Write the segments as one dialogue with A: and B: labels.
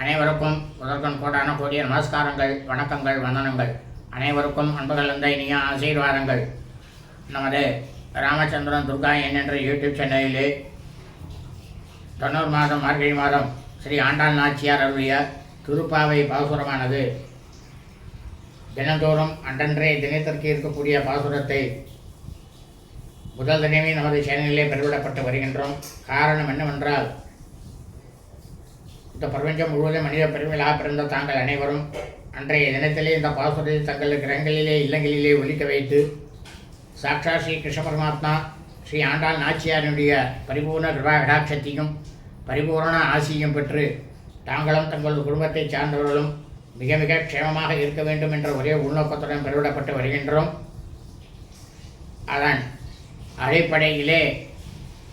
A: அனைவருக்கும் முதற்கண் கோடான கோடிய நமஸ்காரங்கள் வணக்கங்கள் வந்தனங்கள். அனைவருக்கும் அன்புகள் வந்த இனிய ஆசீர்வாதங்கள். நமது ராமச்சந்திரன் துர்கா என் என்ற யூடியூப் சேனலிலே தொண்ணூறு மாதம் மார்கழி மாதம் ஸ்ரீ ஆண்டாள் நாச்சியார் அருளிய திருப்பாவை பாசுரமானது தினந்தோறும் அன்றன்றே தினத்திற்கு இருக்கக்கூடிய பாசுரத்தை முதல் தினமே நமது சேனலிலே பெருவிடப்பட்டு வருகின்றோம். காரணம் என்னவென்றால் இந்த பிரபஞ்சம் முழுவதும் மனித பெருமையாக பிறந்த தாங்கள் அனைவரும். அன்றைய தினத்திலே இந்த பாசுரத்தை தங்கள் கிரகங்களிலே இல்லங்களிலே ஒழிக்க வைத்து சாக்ஷா ஸ்ரீ கிருஷ்ண பரமாத்மா ஸ்ரீ ஆண்டாள் நாச்சியாரினுடைய பரிபூர்ண கிருபா கடாட்சத்தையும் பரிபூர்ண ஆசியும் பெற்று தாங்களும் தங்கள் குடும்பத்தை சார்ந்தவர்களும் மிக மிக க்ஷேமமாக இருக்க வேண்டும் என்ற ஒரே உள்நோக்கத்துடன் பெருவிடப்பட்டு வருகின்றோம். அதன் அடிப்படையிலே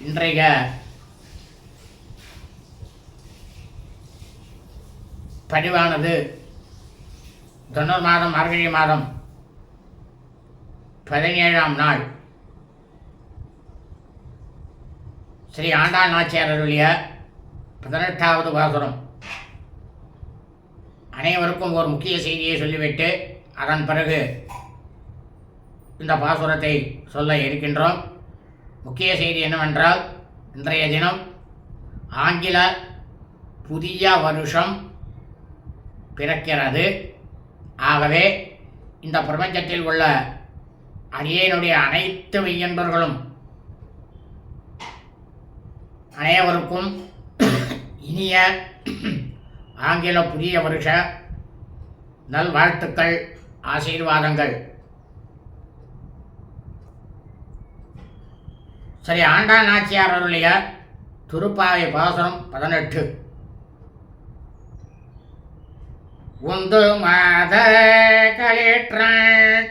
A: இன்றைய பதிவானது. தொண்ணூறு மாதம் மார்கழி மாதம் பதினேழாம் நாள். ஸ்ரீ ஆண்டா நாச்சியார் அருளிய பதினெட்டாவது பாசுரம் அனைவருக்கும் ஒரு முக்கிய செய்தியை சொல்லிவிட்டு அதன் பிறகு இந்த பாசுரத்தை சொல்ல இருக்கின்றோம். முக்கிய செய்தி என்னவென்றால் இன்றைய தினம் ஆங்கில புதிய வருஷம் பிறக்கிறது. ஆகவே இந்த பிரபஞ்சத்தில் உள்ள அடியனுடைய அனைத்து மெய்யன்பர்களும் அனைவருக்கும் இனிய ஆங்கில புதிய வருஷ நல்வாழ்த்துக்கள் ஆசீர்வாதங்கள். சரி ஆண்டா நாச்சியார் அருளிய திருப்பாவை பாசனம் பதினெட்டு. உந்து மாத களிற்றன்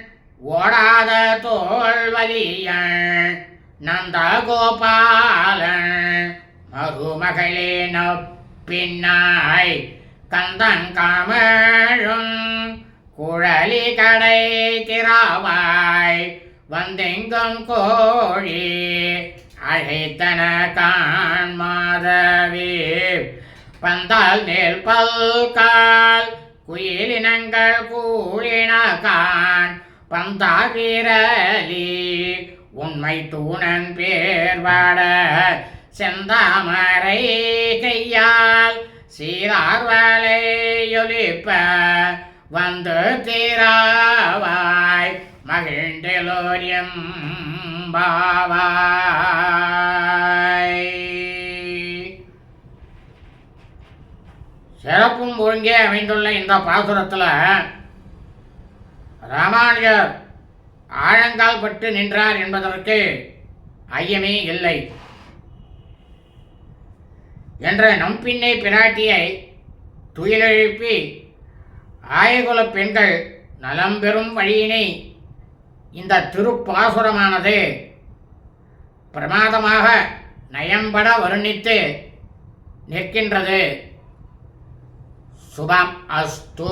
A: ஓடாத தோல் வலியன் நந்த கோபாலன் மருமகளே பின்னாய் கந்தங்காமழும் குழலி கடை திராவாய் வந்தெங்கும் கோழி அழைத்தன காண் மாதவி பந்தால் நேல் பல்கா குயிலினங்கள் கூழினகான் கான் உண்மை தூணன் பேர்வாட செந்தாமரை கையால் சீரார்வலையொலிப்ப வந்து தீராவாய் மகிழ்ந்தெலோரியம் பாவாய் இங்கே அமைந்துள்ள இந்த பாசுரத்தில் ராமானுஜர் ஆழங்கால் பட்டு நின்றார் என்பதற்கு ஐயமே இல்லை. என்ற நம்பின்னை பிராட்டியை துயிலெழுப்பி ஆயகுலப் பெண்கள் நலம் பெறும் வழியினை இந்த திருப்பாசுரமானது பிரமாதமாக நயம்பட வர்ணித்து நிற்கின்றது. శుభం అస్తు